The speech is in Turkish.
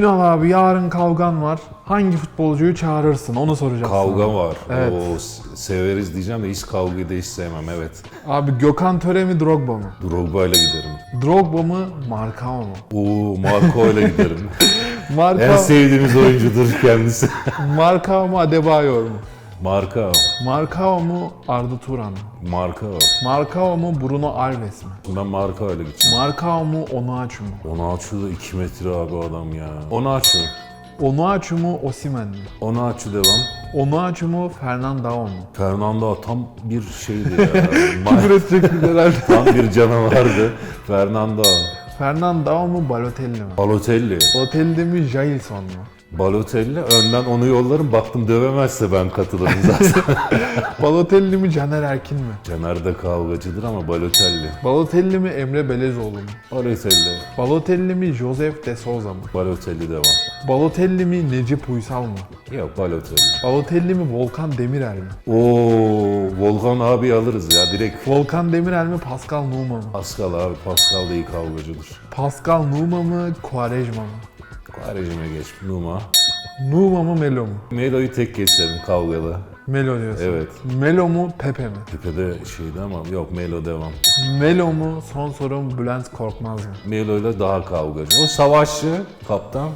Ünal abi yarın kavgan var. Hangi futbolcuyu çağırırsın? Onu soracağım Kavga sana. var. Evet. Oo, severiz diyeceğim de hiç kavgayı da hiç sevmem evet. Abi Gökhan Töre mi Drogba mı? Drogba ile giderim. Drogba mı Marcao mu? Oo, Marco ile giderim. en Marcao, sevdiğimiz oyuncudur kendisi. Marcao mu Adebayor mu? Marka. Marcao mu Arda Turan mı? Marka. Marcao mu Bruno Alves mi? Ben Marka ile gideceğim. Marcao mu Onuachu mu? Onaçu da 2 metre abi adam ya. Onaçu. Onuachu mu Osimhen mi? Onaçu devam. Onuachu mu Fernandao mu? Fernando tam bir şeydi ya. Ma- Küfür edecektin herhalde. tam bir canavardı. Fernando. Fernandao mu Balotelli mi? Balotelli. Balotelli mi Jailson mu? Balotelli. Önden onu yollarım. Baktım dövemezse ben katılırım zaten. Balotelli mi Caner Erkin mi? Caner de kavgacıdır ama Balotelli. Balotelli mi Emre Belezoğlu mu? Balotelli. Balotelli mi Joseph de Souza mı? Balotelli devam. Balotelli mi Necip Uysal mı? Yok Balotelli. Balotelli mi Volkan Demirel mi? Oo, Volkan abi alırız ya direkt. Volkan Demirel mi Pascal Numa mı? Pascal abi. Pascal da iyi kavgacıdır. Pascal Numa mı Quaresma mı? Karecime geç. Numa. Numa mı Melo mu? Melo'yu tek geçerim kavgada. Melo diyorsun. Evet. Melo mu Pepe mi? Tepede şeydi ama yok Melo devam. Melo mu son sorum Bülent Korkmaz mı? Melo'yla daha kavgacı. O savaşçı kaptan